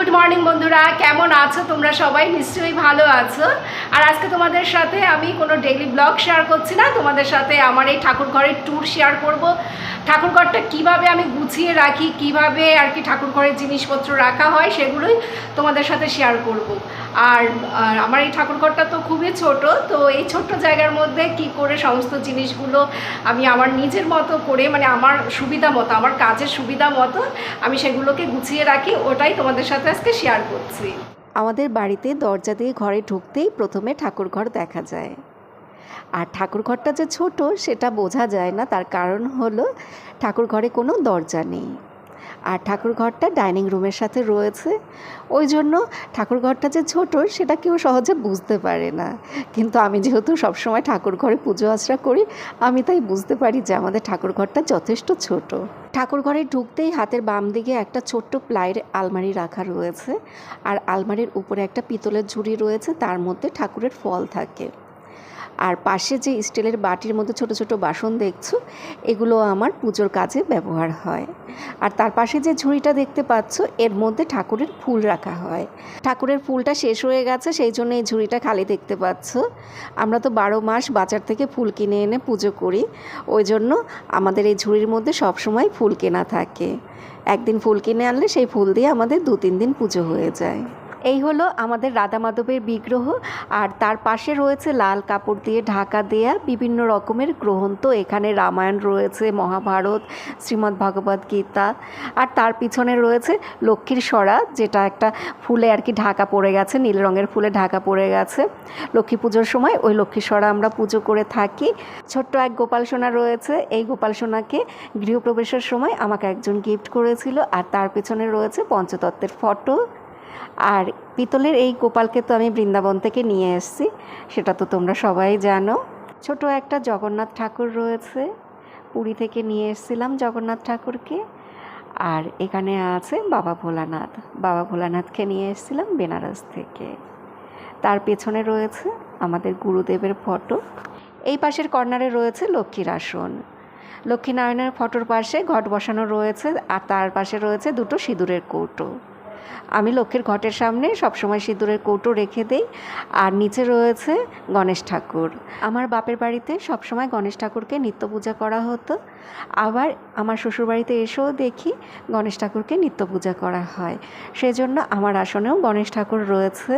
Good morning বন্ধুরা, কেমন আছো তোমরা সবাই? নিশ্চয়ই ভালো আছো। আর আজকে তোমাদের সাথে আমি কোনো ডেইলি ব্লগ শেয়ার করছি না, তোমাদের সাথে আমার এই ঠাকুর ঘরের ট্যুর শেয়ার করব। ঠাকুরঘরটা কীভাবে আমি গুছিয়ে রাখি, কীভাবে আর কি ঠাকুর ঘরের জিনিসপত্র রাখা হয়, সেগুলোই তোমাদের সাথে শেয়ার করব। আর আমার এই ঠাকুর ঘরটা তো খুবই ছোট, তো এই ছোট্ট জায়গার মধ্যে কি করে সমস্ত জিনিসগুলো আমি আমার নিজের মতো করে মানে আমার সুবিধা মতো, আমার কাজের সুবিধা মতো আমি সেগুলোকে গুছিয়ে রাখি, ওটাই তোমাদের সাথে আজকে শেয়ার করছি। আমাদের বাড়িতে দরজা দিয়ে ঘরে ঢুকতেই প্রথমে ঠাকুর ঘর দেখা যায়। আর ঠাকুর ঘরটা যে ছোট, সেটা বোঝা যায় না, তার কারণ হলো ঠাকুর ঘরে কোনো দরজা নেই। আর ঠাকুর ঘরটা ডাইনিং রুমের সাথে রয়েছে। ওই জন্য ঠাকুর ঘরটা যে ছোট, সেটা কেউ সহজে বুঝতে পারে না। কিন্তু আমি যেহেতু সবসময় ঠাকুর ঘরে পুজো আচরা করি, আমি তাই বুঝতে পারি যে আমাদের ঠাকুর ঘরটা যথেষ্ট ছোট। ঠাকুর ঘরে ঢুকতেই হাতের বাম দিকে একটা ছোট্ট প্লাইয়ের আলমারি রাখা রয়েছে। আর আলমারির উপরে একটা পিতলের ঝুড়ি রয়েছে, তার মধ্যে ঠাকুরের ফল থাকে। আর পাশে যে স্টিলের বাটির মধ্যে ছোট ছোট বাসন দেখছ, এগুলো আমার পুজোর কাজে ব্যবহার হয়। আর তার পাশে যে ঝুড়িটা দেখতে পাচ্ছ, এর মধ্যে ঠাকুরের ফুল রাখা হয়। ঠাকুরের ফুলটা শেষ হয়ে গেছে, সেই জন্য এই ঝুড়িটা খালি দেখতে পাচ্ছ। আমরা তো বারো মাস বাজার থেকে ফুল কিনে এনে পুজো করি, ওই জন্য আমাদের এই ঝুড়ির মধ্যে সবসময় ফুল কেনা থাকে। একদিন ফুল কিনে আনলে সেই ফুল দিয়ে আমাদের দু তিন দিন পুজো হয়ে যায়। এই হলো আমাদের রাধা মাধবের বিগ্রহ, আর তার পাশে রয়েছে লাল কাপড় দিয়ে ঢাকা দেয়া বিভিন্ন রকমের গ্রন্থ। এখানে রামায়ণ রয়েছে, মহাভারত, শ্রীমদ্ ভগবদ গীতা, আর তার পিছনে রয়েছে লক্ষ্মীর সরা, যেটা একটা ফুলে আর কি ঢাকা পড়ে গেছে, নীল রঙের ফুলে ঢাকা পড়ে গেছে। লক্ষ্মী পুজোর সময় ওই লক্ষ্মী সরা আমরা পুজো করে থাকি। ছোট্ট এক গোপাল সোনা রয়েছে, এই গোপাল সোনাকে গৃহপ্রবেশের সময় আমাকে একজন গিফট করেছিল, আর তার পেছনে রয়েছে পঞ্চতত্ত্বের ফটো। আর পিতলের এই গোপালকে তো আমি বৃন্দাবন থেকে নিয়ে এসেছি, সেটা তো তোমরা সবাই জানো। ছোট একটা জগন্নাথ ঠাকুর রয়েছে, পুরী থেকে নিয়ে এসেছিলাম জগন্নাথ ঠাকুরকে। আর এখানে আছে বাবা ভোলানাথ। বাবা ভোলানাথকে নিয়ে এসেছিলাম বেনারস থেকে। তার পেছনে রয়েছে আমাদের গুরুদেবের ফটো। এই পাশের কর্নারে রয়েছে লক্ষ্মীর আসন। লক্ষ্মীনারায়ণের ফটোর পাশে ঘট বসানো রয়েছে, আর তার পাশে রয়েছে দুটো সিঁদুরের কৌটো। আমি লক্ষ্মীর ঘটের সামনে সবসময় সিঁদুরের কৌটো রেখে দেই। আর নিচে রয়েছে গণেশ ঠাকুর। আমার বাপের বাড়িতে সবসময় গণেশ ঠাকুরকে নিত্য পূজা করা হতো। আবার আমার শ্বশুরবাড়িতে এসেও দেখি গণেশ ঠাকুরকে নিত্য পূজা করা হয়। সেজন্য আমার আসনেও গণেশ ঠাকুর রয়েছে।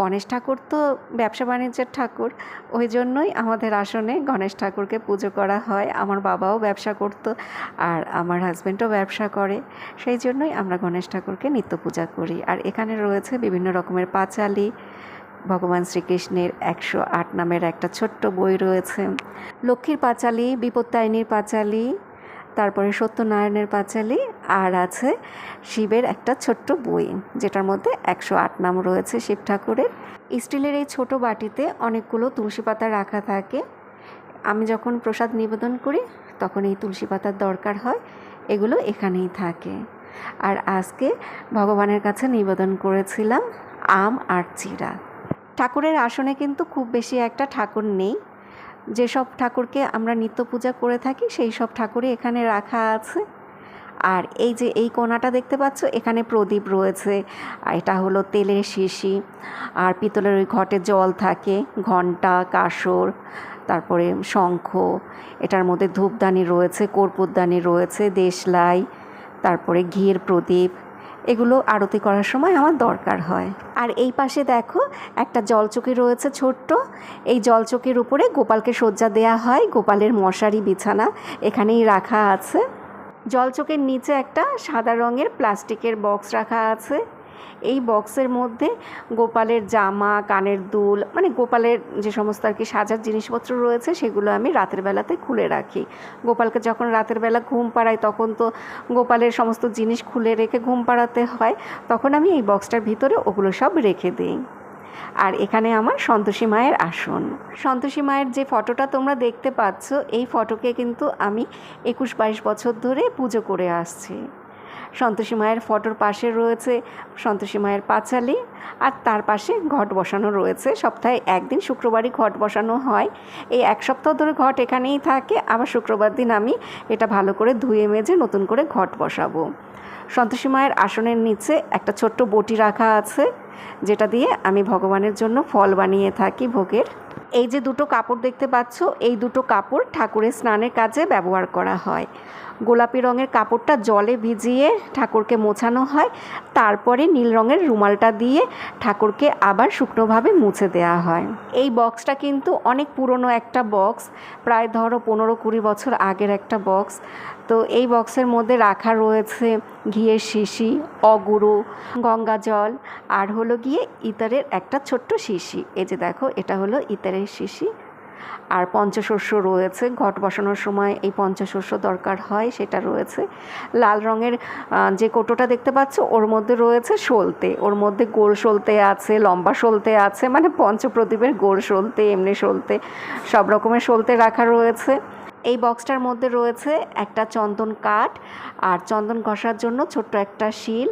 গণেশ ঠাকুর তো ব্যবসা বাণিজ্যের ঠাকুর। ওই জন্যই আমাদের আসনে গণেশ ঠাকুরকে পুজো করা হয়। আমার বাবাও ব্যবসা করতো আর আমার হাজব্যান্ডও ব্যবসা করে। সেই জন্যই আমরা গণেশ ঠাকুরকে নিত্য পূজা করি। আর এখানে রয়েছে বিভিন্ন রকমের পাঁচালি, ভগবান শ্রীকৃষ্ণের একশো আট নামের একটা ছোট্ট বই রয়েছে। লক্ষ্মীর পাঁচালি বিপত্তায়নীর পাঁচালি, তারপরে সত্যনারায়ণের পাঁচালি আর আছে শিবের একটা ছোট্ট বই, যেটার মধ্যে একশো আট নাম রয়েছে শিব ঠাকুরের। স্টিলের এই ছোট বাটিতে অনেকগুলো তুলসী পাতা রাখা থাকে। আমি যখন প্রসাদ নিবেদন করি, তখন এই তুলসী পাতার দরকার হয়, এগুলো এখানেই থাকে। আর আজকে ভগবানের কাছে নিবেদন করেছিলাম আম আর চিরা। ঠাকুরের আসনে কিন্তু খুব বেশি একটা ঠাকুর নেই। যেসব ঠাকুরকে আমরা নিত্য পূজা করে থাকি, সেই সব ঠাকুরই এখানে রাখা আছে। আর এই যে এই কোনাটা দেখতে পাচ্ছ, এখানে প্রদীপ রয়েছে। এটা হলো তেলের শিশি। আর পিতলের ওই ঘটে জল থাকে ঘণ্টা কাসর, তারপরে শঙ্খ। এটার মধ্যে ধূপদানি রয়েছে, কর্পূরদানি রয়েছে, দেশলাই, তারপরে ঘিয়ের প্রদীপ। এগুলো আরতি করার সময় আমার দরকার হয়। আর এই পাশে দেখো, একটা জলচকি রয়েছে ছোট্ট। এই জলচকির উপরে গোপালকে শয্যা দেয়া হয়, গোপালের মশারি বিছানা এখানেই রাখা আছে। জলচকের নিচে একটা সাদা রঙের প্লাস্টিকের বক্স রাখা আছে। এই বক্সের মধ্যে গোপালের জামা, কানের দুল মানে গোপালের যে সমস্ত আর কি সাজার জিনিসপত্র রয়েছে, সেগুলো আমি রাতের বেলাতে খুলে রাখি। গোপালকে যখন রাতের বেলা ঘুম পাড়াই, তখন তো গোপালের সমস্ত জিনিস খুলে রেখে ঘুম পাড়াতে হয়, তখন আমি এই বক্সটার ভিতরে ওগুলো সব রেখে দিই। আর এখানে আমার সন্তোষী মায়ের আসন। সন্তোষী মায়ের যে ফটোটা তোমরা দেখতে পাচ্ছ, এই ফটোকে কিন্তু আমি একুশ বাইশ বছর ধরে পুজো করে আসছি। সন্তোষী মায়ের ফটোর পাশে রয়েছে সন্তোষী মায়ের পাঁচালি আর তার পাশে ঘট বসানো রয়েছে। সপ্তাহে একদিন শুক্রবারই ঘট বসানো হয়। এই এক সপ্তাহ ধরে ঘট এখানেই থাকে। আবার শুক্রবার দিন আমি এটা ভালো করে ধুয়ে মেজে নতুন করে ঘট বসাবো। সন্তোষী মায়ের আসনের নিচে একটা ছোট্ট বটি রাখা আছে, যেটা দিয়ে আমি ভগবানের জন্য ফল বানিয়ে থাকি ভোগের। এই যে দুটো কাপড় দেখতে পাচ্ছ, এই দুটো কাপড় ঠাকুরের স্নানের কাজে ব্যবহার করা হয়। গোলাপি রঙের কাপড়টা জলে ভিজিয়ে ঠাকুরকে মোছানো হয়, তারপরে নীল রঙের রুমালটা দিয়ে ঠাকুরকে আবার শুকনোভাবে মুছে দেওয়া হয়। এই বক্সটা কিন্তু অনেক পুরনো একটা বক্স, প্রায় ধরো পনেরো কুড়ি বছর আগের একটা বক্স। তো এই বক্সের মধ্যে রাখা রয়েছে ঘিয়ের শিশি অগুরু গঙ্গা জল আর হলো গিয়ে ইতারের একটা ছোট্ট শিশি। এই যে দেখো, এটা হলো ইতারের শিশি। আর পঞ্চশস্য রয়েছে, ঘট বসানোর সময় এই পঞ্চশস্য দরকার হয়, সেটা রয়েছে। লাল রঙের যে কোটোটা দেখতে পাচ্ছ, ওর মধ্যে রয়েছে সলতে ওর মধ্যে গোল সলতে আছে, লম্বা সলতে আছে মানে পঞ্চপ্রদীপের গোল সলতে এমনি সলতে সব রকমের সলতে রাখা রয়েছে। এই বক্সটার মধ্যে রয়েছে একটা চন্দন কাঠ আর চন্দন ঘষার জন্য ছোট্ট একটা শিল।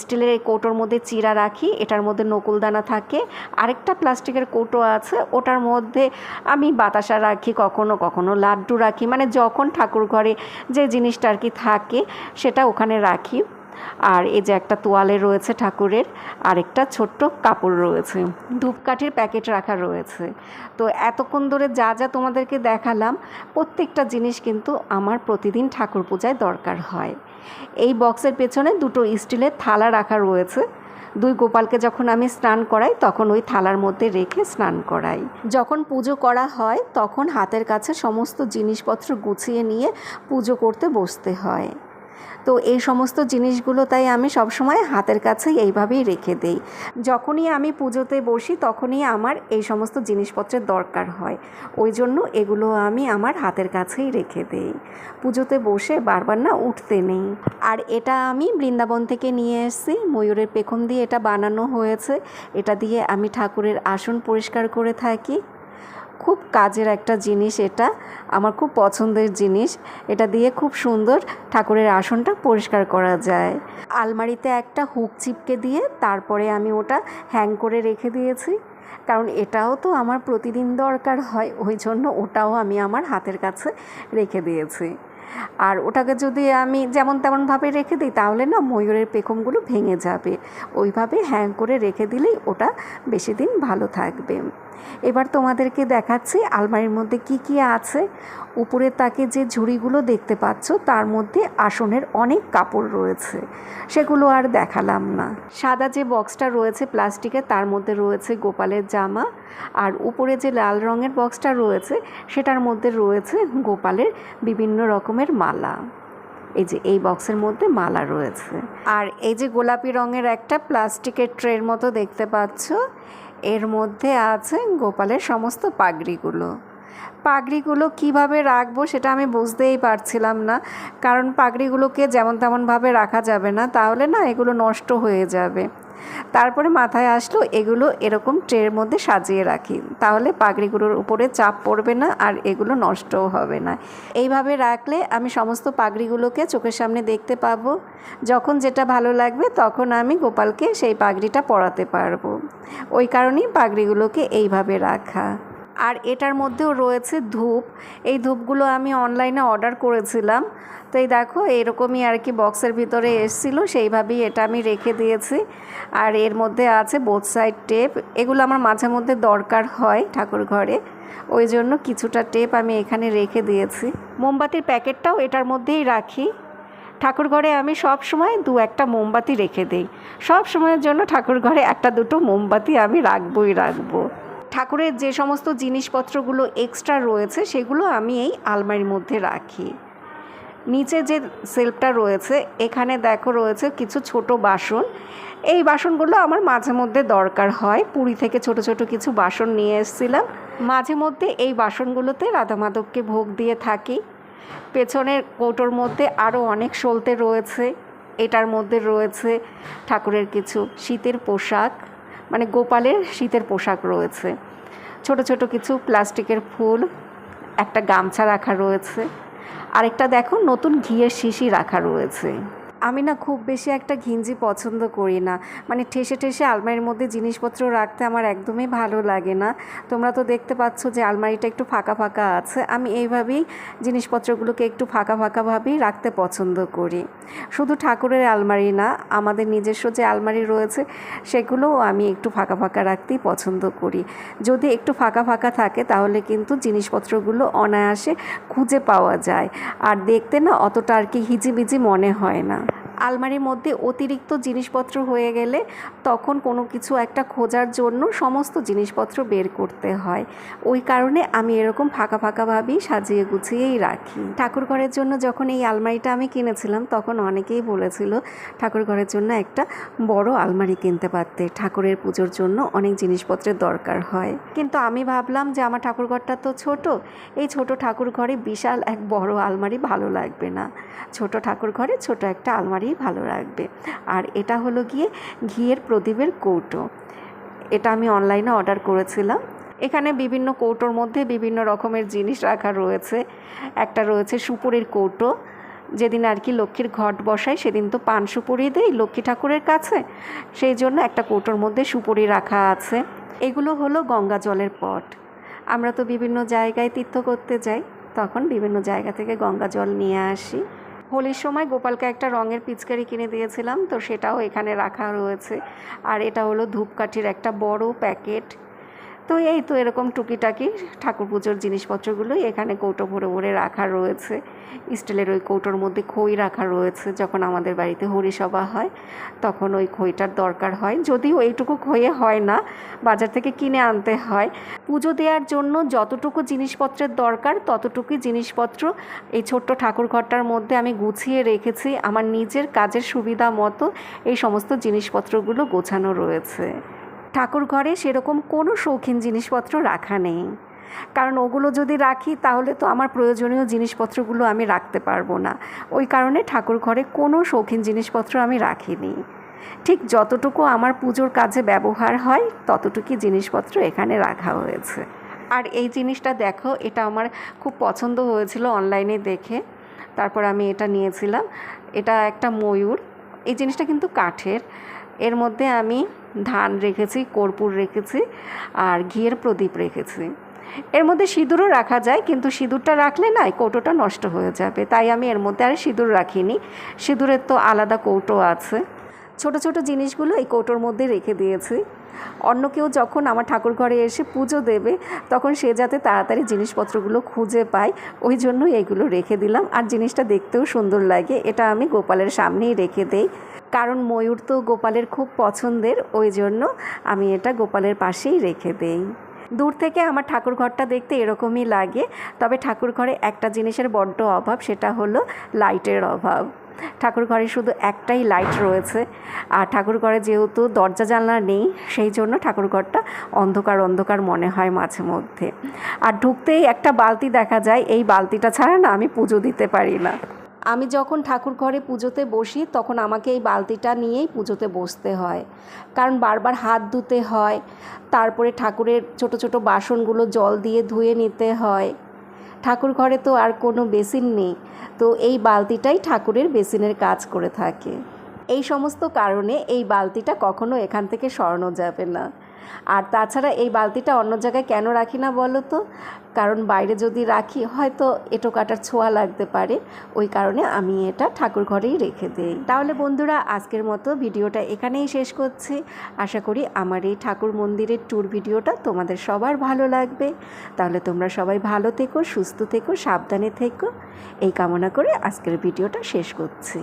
স্টিলের এই কৌটোর মধ্যে চিরা রাখি, এটার মধ্যে নকুলদানা থাকে। আরেকটা প্লাস্টিকের কৌটো আছে, ওটার মধ্যে আমি বাতাসা রাখি, কখনো কখনো লাড্ডু রাখি। মানে যখন ঠাকুর ঘরে যে জিনিসটা আর কি থাকে, সেটা ওখানে রাখি। আর এই যে একটা তোয়ালে রয়েছে ঠাকুরের আর একটা ছোট্ট কাপড় রয়েছে, ধূপকাঠির প্যাকেট রাখা রয়েছে। তো এতক্ষণ ধরে যা যা তোমাদেরকে দেখালাম, প্রত্যেকটা জিনিস কিন্তু আমার প্রতিদিন ঠাকুর পূজায় দরকার হয়। এই বক্সের পেছনে দুটো স্টিলের থালা রাখা রয়েছে। দুই গোপালকে যখন আমি স্নান করাই, তখন ওই থালার মধ্যে রেখে স্নান করাই। যখন পুজো করা হয়, তখন হাতের কাছে সমস্ত জিনিসপত্র গুছিয়ে নিয়ে পুজো করতে বসতে হয়। তো এই সমস্ত জিনিসগুলো তাই আমি সবসময় হাতের কাছেই এইভাবেই রেখে দেই। যখনই আমি পুজোতে বসি, তখনই আমার এই সমস্ত জিনিসপত্রের দরকার হয়। ওই জন্য এগুলো আমি আমার হাতের কাছেই রেখে দেই। পুজোতে বসে বারবার না উঠতে নেই। আর এটা আমি বৃন্দাবন থেকে নিয়ে এসেছি। ময়ূরের পেখম দিয়ে এটা বানানো হয়েছে। এটা দিয়ে আমি ঠাকুরের আসন পরিষ্কার করে থাকি। খুব কাজের একটা জিনিস এটা, আমার খুব পছন্দের জিনিস। এটা দিয়ে খুব সুন্দর ঠাকুরের আসনটা পরিষ্কার করা যায়। আলমারিতে একটা হুক চিপকে দিয়ে তারপরে আমি ওটা হ্যাং করে রেখে দিয়েছি। কারণ এটাও তো আমার প্রতিদিন দরকার হয়, ওই জন্য ওটাও আমি আমার হাতের কাছে রেখে দিয়েছি। আর ওটাকে যদি আমি যেমন তেমনভাবে রেখে দিই, তাহলে না ময়ূরের পেখমগুলো ভেঙে যাবে। ওইভাবে হ্যাং করে রেখে দিলেই ওটা বেশি দিন ভালো থাকবে। এবার তোমাদেরকে দেখাচ্ছি আলমারির মধ্যে কি কি আছে। উপরে তাকে যে ঝুড়িগুলো দেখতে পাচ্ছ, তার মধ্যে আসনের অনেক কাপড় রয়েছে। সেগুলো আর দেখালাম না। সাদা যে বক্সটা রয়েছে প্লাস্টিকের তার মধ্যে রয়েছে গোপালের জামা। আর উপরে যে লাল রঙের বক্সটা রয়েছে, সেটার মধ্যে রয়েছে গোপালের বিভিন্ন রকমের মালা। এই যে, এই বক্সের মধ্যে মালা রয়েছে। আর এই যে গোলাপি রঙের একটা প্লাস্টিকের ট্রের মতো দেখতে পাচ্ছ, এর মধ্যে আছে গোপালের সমস্ত পাগড়িগুলো। পাগড়িগুলো কীভাবে রাখব সেটা আমি বুঝতেই পারছিলাম না। কারণ পাগড়িগুলোকে যেমন তেমনভাবে রাখা যাবে না, তাহলে না এগুলো নষ্ট হয়ে যাবে। তারপরে মাথায় আসলো এগুলো এরকম ট্রের মধ্যে সাজিয়ে রাখি। তাহলে পাগড়িগুলোর উপরে চাপ পড়বে না আর এগুলো নষ্টও হবে না। এইভাবে রাখলে আমি সমস্ত পাগড়িগুলোকে চোখের সামনে দেখতে পাবো। যখন যেটা ভালো লাগবে তখন আমি গোপালকে সেই পাগড়িটা পরাতে পারব। ওই কারণেই পাগড়িগুলোকে এইভাবে রাখা। আর এটার মধ্যেও রয়েছে ধূপ। এই ধূপগুলো আমি অনলাইনে অর্ডার করেছিলাম। তো এই দেখো, এরকমই আর কি বক্সের ভিতরে এসেছিল, সেইভাবেই এটা আমি রেখে দিয়েছি। আর এর মধ্যে আছে বোথ সাইড টেপ এগুলো আমার মাঝে মধ্যে দরকার হয় ঠাকুর ঘরে। ওই জন্য কিছুটা টেপ আমি এখানে রেখে দিয়েছি। মোমবাতির প্যাকেটটাও এটার মধ্যেই রাখি। ঠাকুর ঘরে আমি সব সময় দু একটা মোমবাতি রেখে দিই। সব সময়ের জন্য ঠাকুর ঘরে একটা দুটো মোমবাতি আমি রাখবই রাখব। ঠাকুরের যে সমস্ত জিনিসপত্রগুলো এক্সট্রা রয়েছে, সেগুলো আমি এই আলমারির মধ্যে রাখি। নিচে যে সেলফটা রয়েছে, এখানে দেখো রয়েছে কিছু ছোট বাসন। এই বাসনগুলো আমার মাঝে মধ্যে দরকার হয়। পুরী থেকে ছোট ছোট কিছু বাসন নিয়ে এসেছিলাম। মাঝে মধ্যে এই বাসনগুলোতে রাধা মাধবকে ভোগ দিয়ে থাকি। পেছনের কৌটোর মধ্যে আরও অনেক সলতে রয়েছে। এটার মধ্যে রয়েছে ঠাকুরের কিছু শীতের পোশাক। মানে গোপালের শীতের পোশাক রয়েছে। ছোট ছোট কিছু প্লাস্টিকের ফুল, একটা গামছা রাখা রয়েছে। আরেকটা দেখো, নতুন ঘিয়ের শিশি রাখা রয়েছে। আমি না খুব বেশি একটা ঘিঞ্জি পছন্দ করি না। মানে ঠেসে ঠেসে আলমারির মধ্যে জিনিসপত্র রাখতে আমার একদমই ভালো লাগে না। তোমরা তো দেখতে পাচ্ছ যে আলমারিটা একটু ফাঁকা ফাঁকা আছে। আমি এইভাবেই জিনিসপত্রগুলোকে একটু ফাঁকা ফাঁকাভাবেই রাখতে পছন্দ করি। শুধু ঠাকুরের আলমারি না, আমাদের নিজস্ব যে আলমারি রয়েছে, সেগুলোও আমি একটু ফাঁকা ফাঁকা রাখতেই পছন্দ করি। যদি একটু ফাঁকা ফাঁকা থাকে, তাহলে কিন্তু জিনিসপত্রগুলো অনায়াসে খুঁজে পাওয়া যায়। আর দেখতে না অতটা আর কি হিজিবিজি মনে হয় না। আলমারির মধ্যে অতিরিক্ত জিনিসপত্র হয়ে গেলে তখন কোনো কিছু একটা খোঁজার জন্য সমস্ত জিনিসপত্র বের করতে হয়। ওই কারণে আমি এরকম ফাঁকা ফাঁকাভাবেই সাজিয়ে গুছিয়েই রাখি। ঠাকুর ঘরের জন্য যখন এই আলমারিটা আমি কিনেছিলাম, তখন অনেকেই বলেছিল, ঠাকুর ঘরের জন্য একটা বড় আলমারি কিনতে পারতে। ঠাকুরের পুজোর জন্য অনেক জিনিসপত্রের দরকার হয়। কিন্তু আমি ভাবলাম যে আমার ঠাকুর ঘরটা তো ছোট, এই ছোট ঠাকুর ঘরে বিশাল এক বড় আলমারি ভালো লাগবে না। ছোট ঠাকুর ঘরে ছোট একটা আলমারি ভালো লাগবে। আর এটা হলো গিয়ে ঘিয়ের প্রদীপের কৌটো। এটা আমি অনলাইনে অর্ডার করেছিলাম। এখানে বিভিন্ন কৌটোর মধ্যে বিভিন্ন রকমের জিনিস রাখা রয়েছে। একটা রয়েছে সুপুরের কৌটো। যেদিন আর কি লক্ষ্মীর ঘট বসাই সেদিন তো পান সুপুরি দেই লক্ষ্মী ঠাকুরের কাছে। সেই জন্য একটা কৌটোর মধ্যে সুপুরি রাখা আছে। এগুলো হলো গঙ্গা জলের পট। আমরা তো বিভিন্ন জায়গায় তীর্থ করতে যাই, তখন বিভিন্ন জায়গা থেকে গঙ্গা জল নিয়ে আসি। হোলির সময় গোপালকে একটা রঙের পিচকারি কিনে দিয়েছিলাম, তো সেটাও এখানে রাখা রয়েছে। আর এটা হলো ধূপকাঠির একটা বড় প্যাকেট। তো এই তো এরকম টুকিটাকি ঠাকুর পুজোর জিনিসপত্রগুলো এখানে কৌটো ভরে ভরে রাখা রয়েছে। স্টিলের ওই কৌটোর মধ্যে খই রাখা রয়েছে যখন আমাদের বাড়িতে হরিসভা হয়, তখন ওই খইটার দরকার হয়। যদিও এইটুকু খইয়ে হয় না, বাজার থেকে কিনে আনতে হয়। পুজো দেওয়ার জন্য যতটুকু জিনিসপত্রের দরকার ততটুকুই জিনিসপত্র এই ছোট্ট ঠাকুর ঘরটার মধ্যে আমি গুছিয়ে রেখেছি। আমার নিজের কাজের সুবিধা মতো এই সমস্ত জিনিসপত্রগুলো গোছানো রয়েছে। ঠাকুর ঘরে সেরকম কোনো শৌখিন জিনিসপত্র রাখা নেই। কারণ ওগুলো যদি রাখি, তাহলে তো আমার প্রয়োজনীয় জিনিসপত্রগুলো আমি রাখতে পারব না। ওই কারণে ঠাকুর ঘরে কোনো শৌখিন জিনিসপত্র আমি রাখিনি। ঠিক যতটুকু আমার পুজোর কাজে ব্যবহার হয়, ততটুকুই জিনিসপত্র এখানে রাখা হয়েছে। আর এই জিনিসটা দেখো, এটা আমার খুব পছন্দ হয়েছিল অনলাইনে দেখে। তারপর আমি এটা নিয়েছিলাম। এটা একটা ময়ূর। এই জিনিসটা কিন্তু কাঠের। এর মধ্যে আমি ধান রেখেছি, কর্পূর রেখেছি আর ঘিয়ের প্রদীপ রেখেছি। এর মধ্যে সিঁদুরও রাখা যায় কিন্তু সিঁদুরটা রাখলে না কৌটোটা নষ্ট হয়ে যাবে। তাই আমি এর মধ্যে আর সিঁদুর রাখিনি। সিঁদুরের তো আলাদা কৌটো আছে। ছোট ছোট জিনিসগুলো এই কৌটোর মধ্যে রেখে দিয়েছি। অন্য কেউ যখন আমার ঠাকুর ঘরে এসে পুজো দেবে, তখন সে যাতে তাড়াতাড়ি জিনিসপত্রগুলো খুঁজে পায়, ওই জন্য এগুলো রেখে দিলাম। আর জিনিসটা দেখতেও সুন্দর লাগে, এটা আমি গোপালের সামনেই রেখে দেই। কারণ ময়ূর তো গোপালের খুব পছন্দের, ওই জন্য আমি এটা গোপালের পাশেই রেখে দেই। দূর থেকে আমার ঠাকুর ঘরটা দেখতে এরকমই লাগে, তবে ঠাকুর ঘরে একটা জিনিসের বড্ড অভাব, সেটা হলো লাইটের অভাব। ঠাকুর ঘরে শুধু একটাই লাইট রয়েছে। আর ঠাকুর ঘরে যেহেতু দরজা জানলা নেই, সেই জন্য ঠাকুর ঘরটা অন্ধকার অন্ধকার মনে হয় মাঝে মধ্যে। আর ঢুকতেই একটা বালতি দেখা যায়, এই বালতিটা ছাড়া না আমি পুজো দিতে পারি না। আমি যখন ঠাকুর ঘরে পুজোতে বসি, তখন আমাকে এই বালতিটা নিয়েই পুজোতে বসতে হয়। কারণ বারবার হাত ধুতে হয়, তারপরে ঠাকুরের ছোট ছোট বাসনগুলো জল দিয়ে ধুয়ে নিতে হয়। ঠাকুর ঘরে তো আর কোনো বেসিন নেই। তো এই বালতিটাই ঠাকুরের বেসিনের কাজ করে থাকে। এই সমস্ত কারণে এই বালতিটা কখনো এখান থেকে সরানো যাবে না। আর তাছাড়া এই বালতিটা অন্য জায়গায় কেন রাখি না বলো তো? কারণ বাইরে যদি রাখি, হয়তো এটো কাটার ছোঁয়া লাগতে পারে। ওই কারণে আমি এটা ঠাকুর ঘরেই রেখে দেই। তাহলে বন্ধুরা, আজকের মতো ভিডিওটা এখানেই শেষ করছি। আশা করি আমার এই ঠাকুর মন্দিরের ট্যুর ভিডিওটা তোমাদের সবার ভালো লাগবে। তাহলে তোমরা সবাই ভালো থেকো, সুস্থ থেকো, সাবধানে থেকো। এই কামনা করে আজকের ভিডিওটা শেষ করছি।